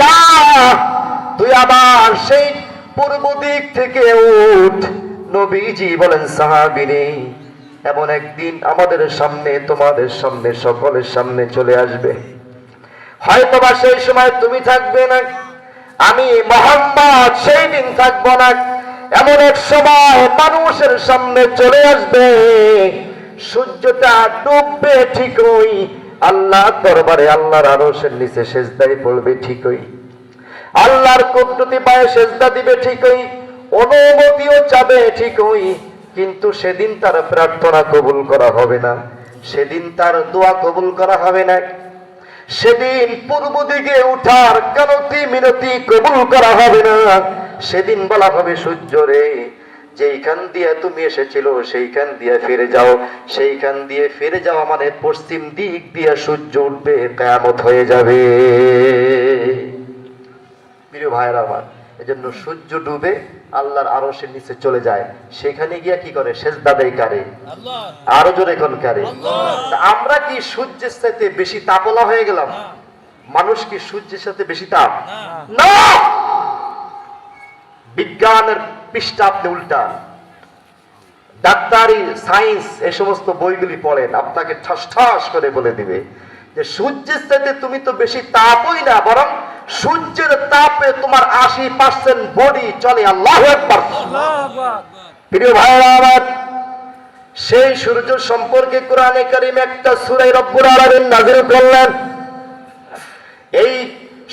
যা, তুই আবার সেই পূর্ব দিক থেকে উঠ। নবীজি বলেন এমন একদিন আমাদের সামনে, তোমাদের সামনে, সকলের সামনে চলে আসবে। সেই সময় তুমি থাকবে না, আমি মোহাম্মদ সেই দিন থাকব না। এমন এক সময় মানুষের সামনে চলে আসবে। সূর্যটা ডুববে ঠিকই আল্লাহ দরবারে আল্লাহর আরশের নিচে সেজদাই পড়বে ঠিকই। আল্লাহর কুদরতি পায়ে সেজদা দিবে ঠিকই, অনুমতিও চাবে ঠিকই, কিন্তু সেদিন তার প্রার্থনা কবুল করা হবে না। সেদিন তার দোয়া কবুল করা হবে না। সেদিন পূর্ব দিকে উঠার কানতি মিনতি কবুল করা হবে না। সেদিন বলা হবে, সূর্য রে যেইখান দিয়ে তুমি এসেছিল সেইখান দিয়ে ফিরে যাও। সেইখান দিয়ে ফিরে যাও মানে পশ্চিম দিক দিয়ে সূর্য উঠবে কেয়ামত হয়ে যাবে। প্রিয় ভাইয়েরা আমার এজন্য সূর্য ডুবে আল্লাহর আরশের নিচে চলে যায়। সেখানে গিয়া কি করে? সেজদা দেয় কারে? আরও জোরে কোন কারে? আমরা কি সূর্যের সাথে বেশি তাপলা হয়ে গেলাম? মানুষ কি সূর্যের সাথে বেশি তাপ? না! বিজ্ঞানের পৃষ্ঠা আপনি উল্টা ডাক্তারি, সায়েন্স এই সমস্ত বইগুলি পড়েন, আপনাকে ঠাস ঠাস করে বলে দিবে যে, সূর্যের সাথে তুমি তো বেশি তাপই না, বরং সূর্যের তাপে তোমার আশি পার্সেন্ট বডি চলে। আল্লাহ প্রিয় আমার, সেই সূর্য সম্পর্কে কোরআনে কারিম একটা সুরাই রব্বুল আলামিন নাজিল করলেন। এই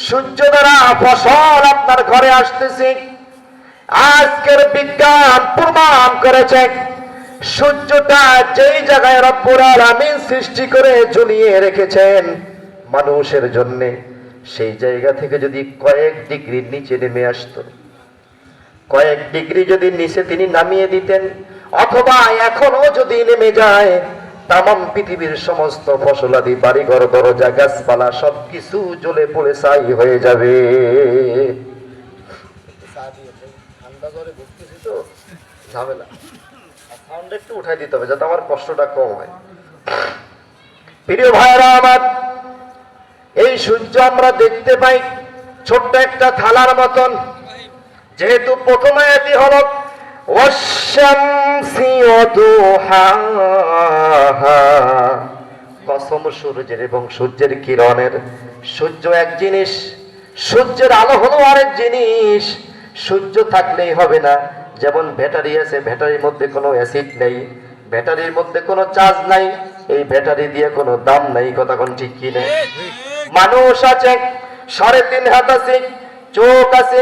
সূর্য দ্বারা ফসল আপনার ঘরে আসতেছে। আজকের বিজ্ঞান প্রমাণ করেছে, সূর্যটা যেই জায়গায় রব্বুল আলামিন সৃষ্টি করে ঝুলিয়ে রেখেছেন, মানুষের জন্য সেই জায়গা থেকে যদি কয়েক ডিগ্রি নিচে নেমে আসতো, কয়েক ডিগ্রি যদি নিচে তিনি নামিয়ে দিতেন, অথবা এখনও যদি নেমে যায় তাম পৃথিবীর সমস্ত ফসলাদি, বাড়িঘর, দরজা, গাছপালা, সবকিছু জ্বলে পড়ে ছাই হয়ে যাবে। জ্বরে ভুগতেছি তো, ঝামেলা। সাউন্ড একটু উঠাই দিতে হবে যাতে আমার কষ্টটা কম হয়। প্রিয় ভাইরা আমার, এই সূর্য আমরা দেখতে পাই ছোট্ট একটা থালার মতন। যেহেতু প্রথম আয়াতি হলো কসম সূর্যের এবং সূর্যের কিরণের। সূর্য এক জিনিস, সূর্যের আলো হলো আরেক জিনিস। সূর্য থাকলেই হবে না। যেমন ব্যাটারি আছে, ব্যাটারির মধ্যে কোনো অ্যাসিড নেই, ব্যাটারির মধ্যে কোনো চার্জ নাই, এই ব্যাটারি দিয়ে কোনো দাম নাই, কথা কোন ঠিক কি নেই? মানুষ আছে, সাড়ে তিন হাত আছে, চোখ আছে,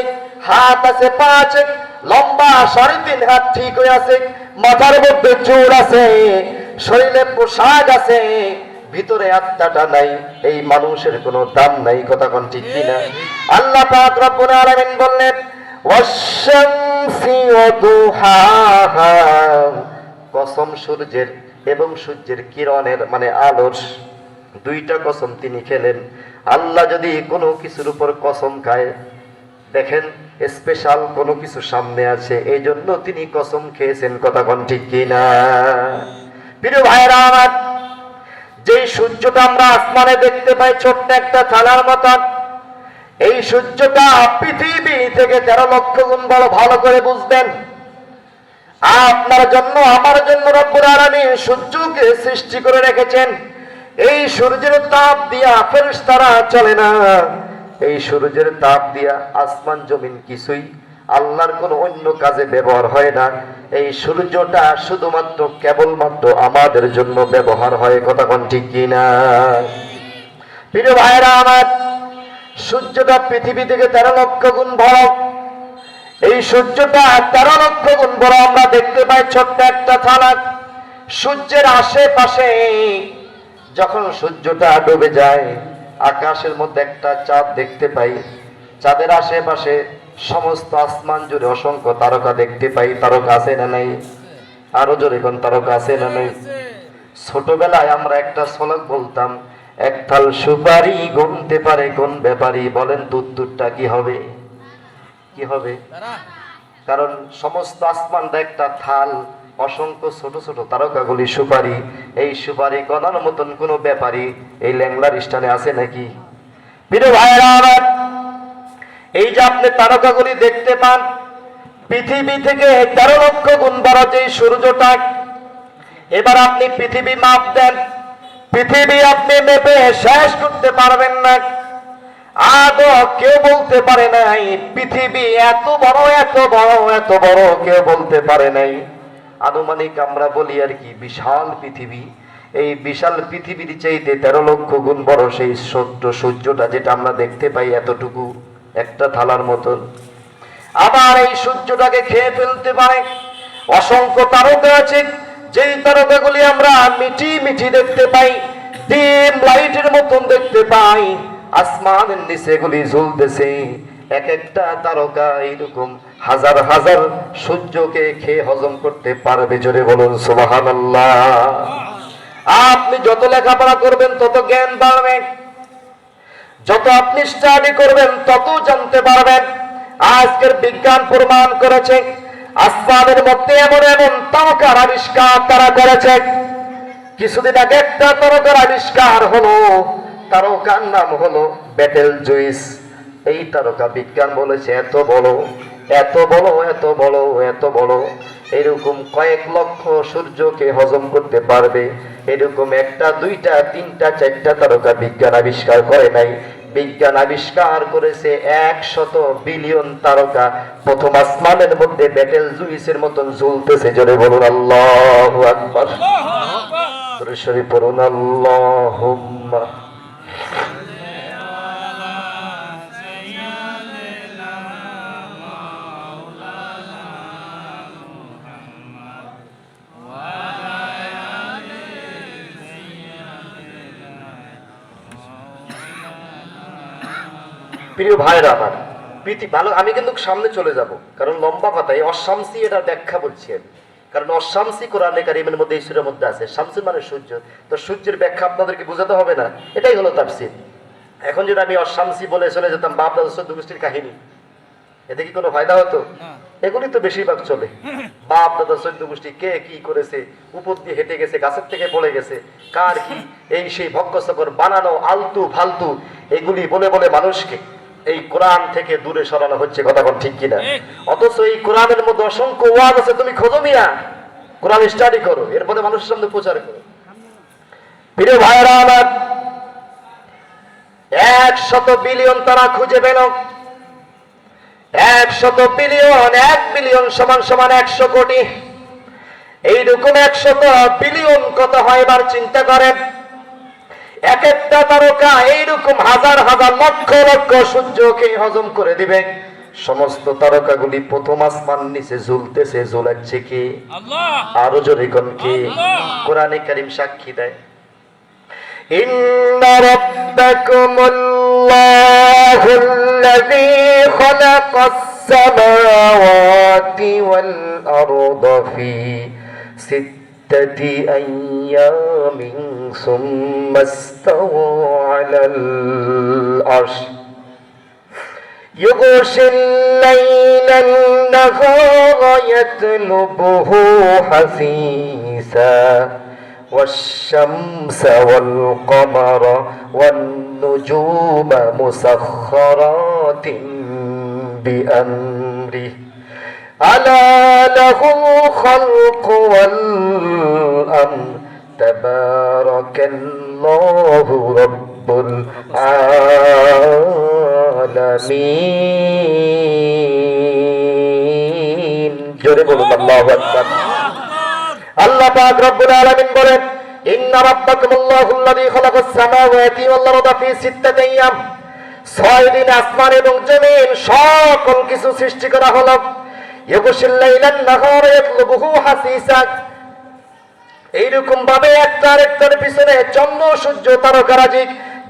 হাত আছে, পা আছে, লম্বা সাড়ে তিন হাত ঠিক হয়ে আছে, মাথার মধ্যে চুল আছে, শরীরে পোশাক আছে, ভিতরে আত্মাটা নাই, এই মানুষের কোনো দাম নাই, কথা কোন ঠিক কিনা আল্লাহ পাক রব্বুল আলামিন বললেন কসম সূর্যের এবং সূর্যের কিরণের মানে আলোর দুইটা কসম তিনি খেলেন। আল্লাহ যদি কোনো কিছুর উপর কসম খায়, দেখেন স্পেশাল কোনো কিছু সামনে আছে এই জন্য তিনি কসম খেয়েছেন, কথা কোন ঠিক কিনা? প্রিয় ভাইরা আমার, যেই সূর্যটা আমরা আসমানে দেখতে পাই, ছোট্ট একটা থালার মতন এই সূর্যটা পৃথিবী থেকে তেরো লক্ষ গুণ বড় ভালো করে বুঝবেন আপনার জন্য, আমার জন্য রব্বুর আলামিন সূর্যকে সৃষ্টি করে রেখেছেন। এই সূর্যের তাপ দিয়া ফেরেশতারা চলে না। এই সূর্যের তাপ দিয়া আসমান, জমিন কিছুই আল্লাহর কোনো অন্য কাজে ব্যবহার হয় না। এই সূর্যটা শুধুমাত্র কেবলমাত্র আমাদের জন্য ব্যবহার হয়, কথা কোন ঠিক কিনা? প্রিয় ভাইরা আমার সূর্যটা পৃথিবী থেকে তেরো লক্ষ গুণ বড়। এই সূর্যটা তেরো লক্ষ গুণ বড়, আমরা দেখতে পাই ছোট্ট একটা থালা সূর্যের আশেপাশে যখন সূর্যটা ডুবে যায়, আকাশের মধ্যে একটা চাঁদ দেখতে পাই। চাঁদের আশেপাশে সমস্ত আসমান জুড়ে অসংখ্য তারকা দেখতে পাই। তারকা আছে না নাই? আরও জোরে কোন তারকা আছে না নাই? ছোটবেলায় আমরা একটা সলক বলতাম এক থাল সুপারি গুনতে পারে কোন ব্যাপারী? বলেন, দুধ দুধটা কি হবে? কি হবে? কারণ সমস্ত আসমানটা একটা থাল, অসংখ্য ছোট ছোট তারকাগুলি সুপারি। এই সুপারি গণার মতন কোনো ব্যাপারী এই ল্যাংলার স্থানে আছে নাকি? এই যে আপনি তারকাগুলি দেখতে পান, পৃথিবী থেকে তেরো লক্ষ গুণ বড় যে সূর্যটা, এবার আপনি পৃথিবী মাপ দেন। পৃথিবী আপনি মেপে শেষ করতে পারবেন না। আদৌ কেউ বলতে পারে নাই, পৃথিবী এত বড় এত বড় এত বড়, কেউ বলতে পারে নাই। আনুমানিক আমরা বলি আর কি, বিশাল পৃথিবী। এই বিশাল পৃথিবীর চাইতে তেরো লক্ষ গুণ বড় সেই সত্য সূর্যটা যেটা আমরা দেখতে পাই এতটুকু একটা থালার মতন আবার এই সূর্যটাকে খেয়ে ফেলতে পারে। অসংখ্য তারকা আছে যেই তারকাগুলি আমরা মিটি মিটি দেখতে পাই, ডিম লাইটের মতন দেখতে পাই, আসমানের নিচে এগুলি ঝুলতেছে এক একটা তারকা এইরকম হাজার হাজার সূর্যকে খেয়ে হজম করতে পারবে, জোরে বলুন সুবাহান আপনি যত লেখাপড়া করবেন, তত জ্ঞান বাড়বে। যত আপনি স্টাডি করবেন, তত জানতে পারবেন। আজকের বিজ্ঞান প্রমাণ করেছে আসমানের মধ্যে এমন এমন তারকার আবিষ্কার তারা করেছে। কিছুদিন আগে একটা তারকার আবিষ্কার হলো, তারকার নাম হলো ব্যাটেল জুইস। এই তারকা বিজ্ঞান বলেছে, এত বড় এত বড় এত বড় এত বড়। এরকম কয়েক লক্ষ সূর্যকে হজম করতে পারবে। এরকম একটা, দুইটা, তিনটা, চারটা তারকা বিজ্ঞান আবিষ্কার করে নাই। বিজ্ঞান আবিষ্কার করেছে একশত বিলিয়ন তারকা। প্রথম আসমানের মধ্যে ব্যাটেল জুইসের মতন ঝুলতেছে জোরে বলুন আল্লাহ আকবর। শরীফ পড়ুন আল্লাহ প্রিয় ভাইরা আমার প্রীতি ভালো আমি কিন্তু সামনে চলে যাব। কারণ লম্বা কথায় অশামসি এটার ব্যাখ্যা বলছি আমি। কারণ অশামসি কোরআনে কারিমের মধ্যে ঈশ্বরের মধ্যে আছে শামসি মানে সূর্য। তো সূর্যের ব্যাখ্যা আপনাদেরকে বোঝাতে হবে না এটাই হলো তাফসির। এখন যদি আমি অশামসি বলে চলে যেতাম বাপ দাদা চোদ্দ গোষ্ঠীর কাহিনী এতে কি কোনো ফায়দা হতো? এগুলি তো বেশিরভাগ চলে। বাপ দাদা চোদ্দ গোষ্ঠী কে কি করেছে উপর দিয়ে হেঁটে গেছে গাছের থেকে পড়ে গেছে কার কি এই সেই ভক্কসকর বানানো আলতু ফালতু এগুলি বলে বলে মানুষকে এই কোরআন থেকে দূরে সরানো হচ্ছে কথা কোন ঠিক কিনা? অথচ এই কোরআনের মধ্যে অসংখ্য ওয়াজ আছে তুমি খোঁজো মিয়া। কোরআন স্টাডি করো এরপরে মানুষের সামনে প্রচার করো। প্রিয় ভাইরা আমার একশত বিলিয়ন তারা খুঁজে পেল। একশত বিলিয়ন এক বিলিয়ন সমান সমান একশো কোটি। এইরকম একশত বিলিয়ন কত হয় এবার চিন্তা করেন। এক একটা তারকা এইরকম হাজার হাজার লক্ষ লক্ষ সূর্যকে হজম করে দিবে। সমস্ত তারকাগুলি প্রথম আসমান নিচে ঝুলতেছে ঝুলাচ্ছে কি? আরও জোরে কন কি? কোরআনে কারিম সাক্ষী দেয়। ইন্না ستة أيام ثم استوى على العرش يغشي الليل النهار يطلبه حثيثا والشمس والقمر والنجوم مسخرات بأمره ألا له الخلق والأمر تبارك الله رب العالمين জোরে বলুন আল্লাহু আকবার আল্লাহ পাক রব্বুল আলামিন বলেন ইন্না রাব্বাকুমুল্লাহু আল্লাযী খালাকাস সামাওয়াতি ওয়াল আরদা ফি সিত্তাতি আইয়াম ছয় দিন আসমান এবং জমিন সকল কিছু সৃষ্টি করা হলো এইরকম ভাবে পিছনে চন্দ্র, সূর্য তারকারাজি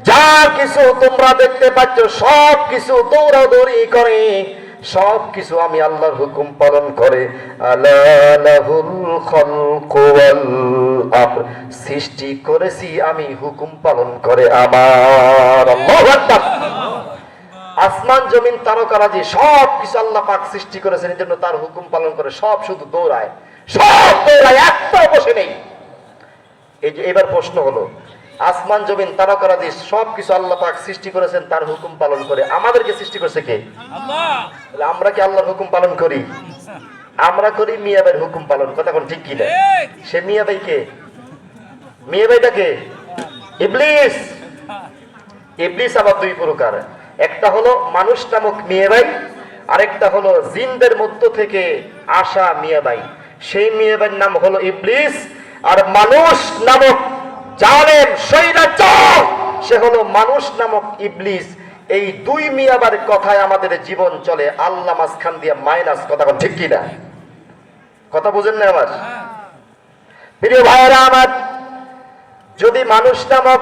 যা কিছু তোমরা দেখতে পাচ্ছ, সব কিছু করে। সব কিছু আমি আল্লাহর হুকুম পালন করে। সৃষ্টি করেছি আমি হুকুম পালন করে আমার। আসমান, জমিন তারকারাজি সব কিছু আল্লাহ পাক সৃষ্টি করেছেন এই জন্য তার হুকুম পালন করে সব শুধু দৌড়ায়। সব দৌড়ায় একটা বসে নেই। এই যে এবার প্রশ্ন হলো আসমান জমিন তারকারাজি সব কিছু আল্লাহ পাক সৃষ্টি করেছেন তার হুকুম পালন করে। আমাদেরকে সৃষ্টি করছে কে? আল্লাহ! আমরা কি আল্লাহর হুকুম পালন করি? আমরা করি মিয়া ভাইয়ের হুকুম পালন কথা কোন ঠিক কিনা ঠিক সে মিয়া ভাই কে? মিয়া ভাইটা কে? ইবলিস! ইবলিস আবার দুই প্রকার। একটা হলো মানুষ নামক মিয়া ভাই আরেকটা হলো জিনদের মধ্য থেকে আসা মিয়া ভাই সেই মিয়া ভাইয়ের নাম হলো ইবলিস আর মানুষ নামক জালেম সৈরাচার সে হলো মানুষ নামক ইবলিস। এই দুই মিয়াবার কথায় আমাদের জীবন চলে। আল্লাহ মাঝখান দিয়ে মাইনাস কথা ঠিক কিনা? কথা বুঝেন না আমার প্রিয় ভাইয়েরা আমার, যদি মানুষ নামক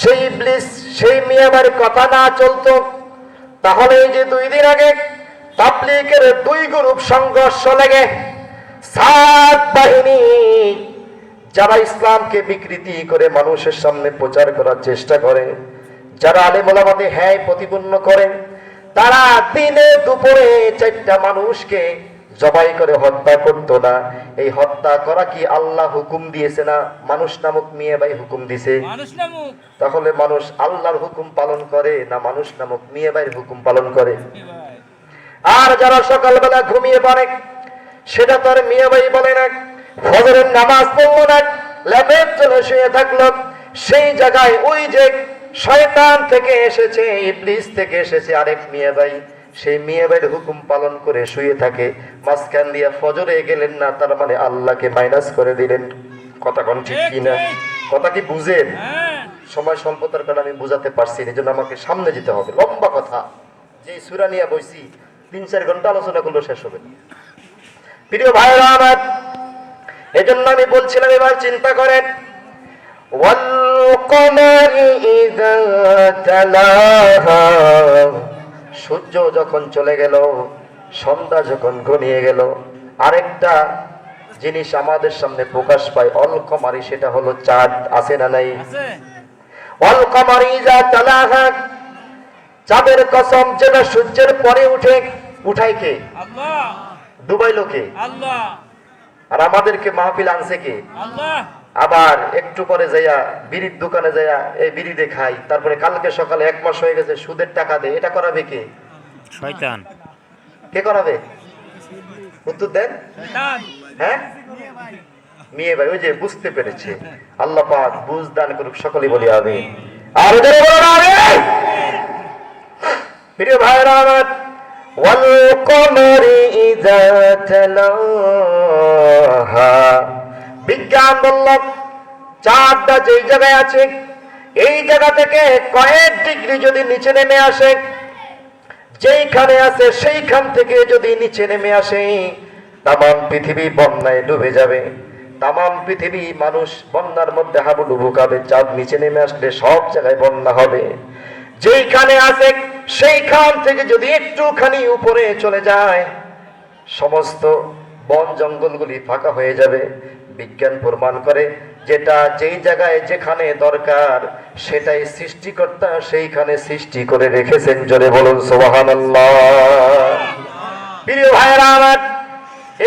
সেই ইবলিস, সেই মিয়ামার কথা না চলতো, তাহলে এই যে দুই দিন আগে পাবলিকের দুই গ্রুপ সংঘর্ষ লেগে সাত বাহিনী যারা ইসলামকে বিকৃতি করে মানুষের সামনে প্রচার করার চেষ্টা করে যারা আলেমোলামাদে হ্যাঁ প্রতিপন্ন করে তারা দিনে দুপুরে চারটা মানুষকে জবাই করে হত্যা করতো না। এই হত্যা করা কি আল্লাহ হুকুম দিয়েছে না মানুষ নামক মেয়ে ভাই হুকুম দিছে? তাহলে মানুষ আল্লাহর হুকুম পালন করে না মানুষ নামক মেয়ে ভাইয়ের হুকুম পালন করে? আর যারা সকালবেলা ঘুমিয়ে পড়ে সেটা তার মেয়ে ভাই বলে না ফজরের নামাজ পড়ল না ল্যাবের চলে শুয়ে থাকল সেই জায়গায় ওই যে শয়তান থেকে এসেছে ইবলিস থেকে এসেছে আরেক মেয়ে ভাই। সেই মেয়ে ভাইয়ের হুকুম পালন করে শুয়ে থাকে মাঝখান দিয়া ফজরে গেলেন না তার মানে আল্লাহকে মাইনাস করে দিলেন। কথা কোন ঠিক কিনা? কথা কি বুঝেন? হ্যাঁ। সময় স্বল্পতার কারণে আমি বোঝাতে পারছি এই জন্য আমাকে সামনে যেতে হবে। লম্বা কথা। যে সুরা নিয়ে বইছি তিন চার ঘণ্টা আলোচনা করলে শেষ হবে প্রিয় ভাইরা আমার এই জন্য আমি বলছিলাম এবার চিন্তা করেন সূর্য যখন চলে গেল সন্ধ্যা যখন ঘনিয়ে গেল আরেকটা জিনিস আমাদের সামনে প্রকাশ পায় অলকমারি সেটা হলো চাঁদ আছে না নাই? অলকমারি যা চালাহা চাঁদের কসম যেটা সূর্যের পরে উঠে উঠায় কে? আল্লাহ। ডুবাই লোকে। আর আমাদেরকে মাহফিল আনছে কে? আবার একটু পরে যাইয়া বিড়ির দোকানে যাইয়া এই বিড়ি দিয়ে খাই। তারপরে কালকে সকালে এক মাস হয়ে গেছে সুদের টাকা দে। এটা করাবে কে? শয়তান। কে করাবে? উত্তর দেন। হ্যাঁ? মেয়ে ভাই ওই যে বুঝতে পেরেছে। আল্লাহ পাক বুঝ দান করুক সকলে বলি আমি আর ওদের বলো না আমিন। প্রিয় ভাইরা আমার কমরি ইযা তালাহা বিজ্ঞান বলল চাঁদটা যেই জায়গায় আছে, এই জায়গা থেকে কয়েক ডিগ্রি যদি নিচে নেমে আসে, যেইখানে আছে সেইখান থেকে যদি নিচে নেমে আসে, তামাম পৃথিবী বন্যায় ডুবে যাবে। তামাম পৃথিবী মানুষ বন্যার মধ্যে হাবুডুবু খাবে, চাঁদ নিচে নেমে আসলে সব জায়গায় বন্যা হবে। যেইখানে আছে সেইখান থেকে যদি একটুখানি উপরে চলে যায়, সমস্ত বন জঙ্গলগুলি ফাঁকা হয়ে যাবে। বিজ্ঞান প্রমাণ করে যেটা যেই জায়গায় যেখানে দরকার, সেটাই সৃষ্টিকর্তা সেইখানে সৃষ্টি করে রেখেছেন। জোরে বলুন সোহান প্রিয় ভাইরা আমার,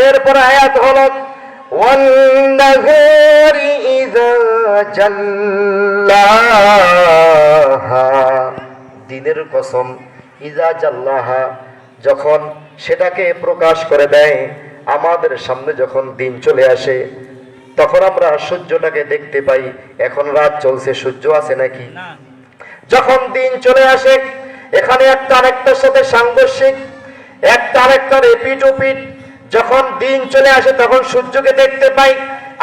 এরপর আয়াত হল ওয়ান্দাঘরি দিনের কসম ইজা জাল্লাহা যখন সেটাকে প্রকাশ করে দেয় আমাদের সামনে যখন দিন চলে আসে তখন আমরা সূর্যটাকে দেখতে পাই এখন রাত চলছে সূর্য আছে নাকি? যখন দিন চলে আসে এখানে একটা আরেকটার সাথে সাংঘর্ষিক একটা আরেকটার এপিট ওপিট যখন দিন চলে আসে তখন সূর্যকে দেখতে পাই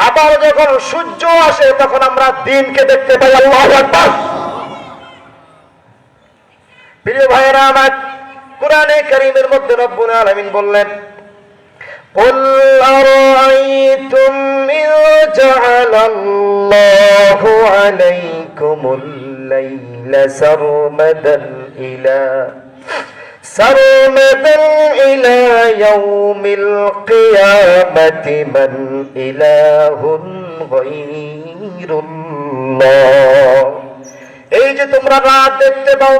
আবার যখন সূর্য আসে তখন আমরা দিনকে দেখতে পাই আল্লাহ আকবার। প্রিয় ভাইয়েরা আমার কোরআনে কারিমের মধ্যে রব্বুল আলামিন বললেন قل أرأيتم إن جعل الله عليكم الليل سرمدا إلى سرمدا إلى يوم القيامة من إله غير الله এই যে তোমরা রাত দেখতে পাও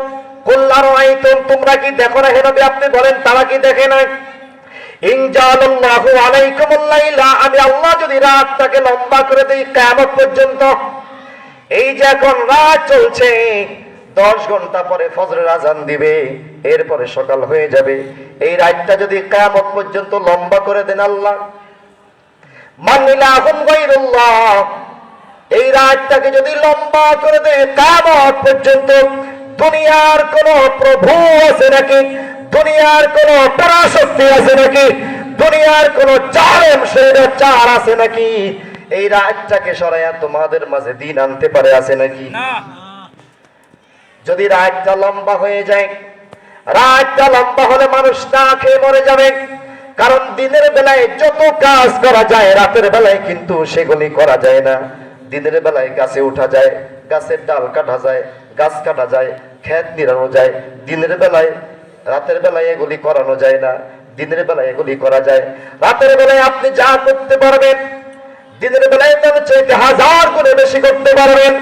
কল্যাণ আইতম তোমরা কি দেখো না? হেনবি আপনি বলেন, তারা কি দেখে না? আমি আল্লাহ যদি রাতটাকে লম্বা করে দেই, কিয়ামত পর্যন্ত। এই যে এখন রাত চলছে, দশ ঘণ্টা পরে ফজরের আজান দিবে, এরপরে সকাল হয়ে যাবে। এই রাতটা যদি কামত পর্যন্ত লম্বা করে দেন আল্লাহ। মানিলাহুম গায়রুল্লাহ, এই রাতটাকে যদি লম্বা করে দেয় কামত পর্যন্ত দুনিয়ার কোন প্রভু আছে নাকি? দুনিয়ার কোন পরাশক্তি আছে নাকি? দুনিয়ার কোন চারম শরীরের চার আছে নাকি? এই রাতটাকে সরাইয়া তোমাদের মাঝে দিন আনতে পারে আছে নাকি? যদি রাতটা লম্বা হয়ে যায় রাতটা লম্বা হলে মানুষ না খেয়ে মরে যাবে। কারণ দিনের বেলায় যত কাজ করা যায় রাতের বেলায় কিন্তু সেগুলি করা যায় না। দিনের বেলায় গাছে উঠা যায় গাছের ডাল কাটা যায় গাছ কাটা যায় ক্ষেত নিরানো যায় দিনের বেলায় রাতের বেলায় এগুলি করানো যায় না দিনের বেলায় এগুলি করা যায়। রাতের বেলায় আপনি যা করতে পারবেন দিনের বেলায় তার চাইতে হাজার করে বেশি করতে পারবেন।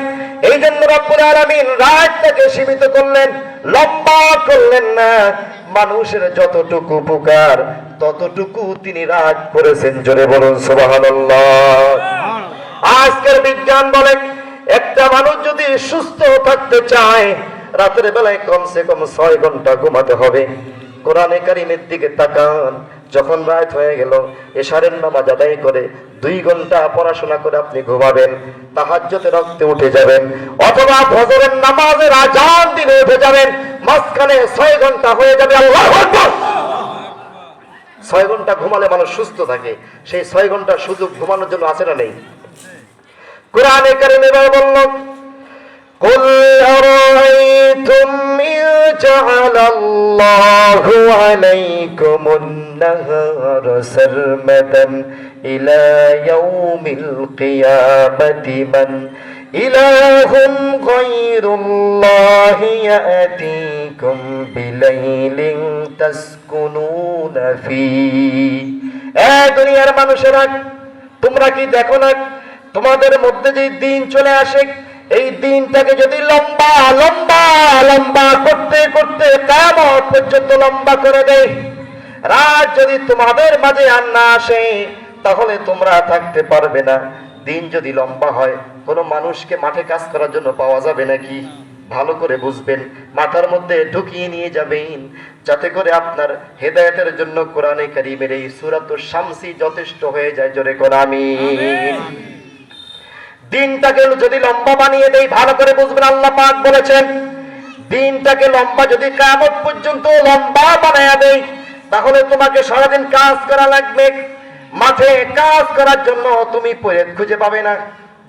এই জন্য রব্বুল আলামিন রাতটাকে সীমিত করলেন লম্বা করলেন না। মানুষের যতটুকু উপকার ততটুকু তিনি রাত করেছেন। জোরে বলুন সুবহানাল্লাহ। আজকের বিজ্ঞান বলে একটা মানুষ যদি সুস্থ থাকতে চায়, রাতের বেলায় কমসে কম ছয় ঘণ্টা ঘুমাতে হবে। কোরআনে কারিমের দিকে তাকান, যখন রাত হয়ে গেল, এশারের নামাজ আদায় করে দুই ঘণ্টা পড়াশোনা করে আপনি ঘুমাবেন তাহাজ্জতে রক্তে উঠে যাবেন, অথবা ফজরের নামাজের আজান দিনে উঠে যাবেন, মাঝখানে ছয় ঘণ্টা হয়ে যাবে ছয় ঘণ্টা ঘুমালে মানুষ সুস্থ থাকে, সেই ছয় ঘণ্টা সুযোগ ঘুমানোর জন্য আছে না নেই? কোরআনে কারিমে এবার বলল قل أرأيتم إن جعل الله عليكم النهار سرمدا إلى يوم القيامة من إله غير الله يأتيكم بليل تسكنون فيه এ দুনিয়ার মানুষেরা তোমরা কি দেখো না তোমাদের মধ্যে যে দিন চলে আসে, এই দিনটাকে যদি লম্বা লম্বা লম্বা করতে করতে কামত পর্যন্ত লম্বা করে দেয় রাত যদি তোমাদের মাঝে আর না আসে, তাহলে তোমরা থাকতে পারবে না। দিন যদি লম্বা হয়, কোনো মানুষকে মাঠে কাজ করার জন্য পাওয়া যাবে নাকি? ভালো করে বুঝবেন, মাথার মধ্যে ঢুকিয়ে নিয়ে যাবেন, যাতে করে আপনার হেদায়েতের জন্য কোরআনে কারিমের এই সুরাত শামসি যথেষ্ট হয়ে যায়। জোরে কোন আমি দিনটাকে যদি লম্বা বানিয়ে দেই ভালো করে বুঝবেন আল্লাহ পাক বলেছেন দিনটাকে লম্বা যদি কামত পর্যন্ত লম্বা বানায়া দেই তাহলে তোমাকে সারাদিন কাজ করা লাগবে। মাঠে কাজ করার জন্য তুমি পরেদ খুঁজে পাবে না।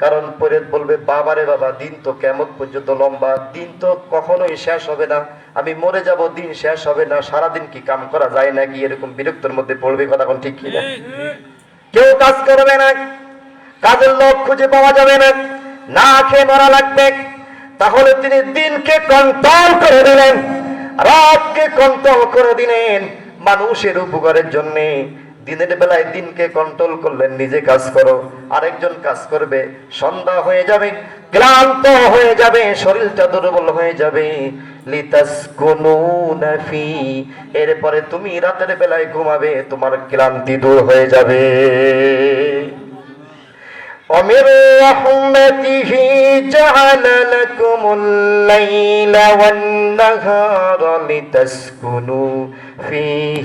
কারণ পরেদ বলবে বাবারে বাবা দিন তো কেমন পর্যন্ত লম্বা দিন তো কখনোই শেষ হবে না। আমি মরে যাব দিন শেষ হবে না। সারাদিন কি কাম করা যায় নাকি? এরকম বিরক্তের মধ্যে পড়বে কথা কোন? ঠিক কিনা কেউ কাজ করবে না। কাজের লোক খুঁজে পাওয়া যাবে না। না খেয়ে মরা লাগবে। তাহলে তিনি দিনকে কন্ট্রোল করে দিলেন। রাতকে কন্ট্রোল করে দিলেন মানুষের উপকারের জন্য। দিনের বেলায় দিনকে কন্ট্রোল করলেন, নিজে কাজ করো। আরেকজন কাজ করবে, সন্ধ্যা হয়ে যাবে, ক্লান্ত হয়ে যাবে, শরীরটা দুর্বল হয়ে যাবে। এরপরে তুমি রাতের বেলায় ঘুমাবে, তোমার ক্লান্তি দূর হয়ে যাবে। ومن رحمته جعل لكم الليل والنهار لتسكنوا فيه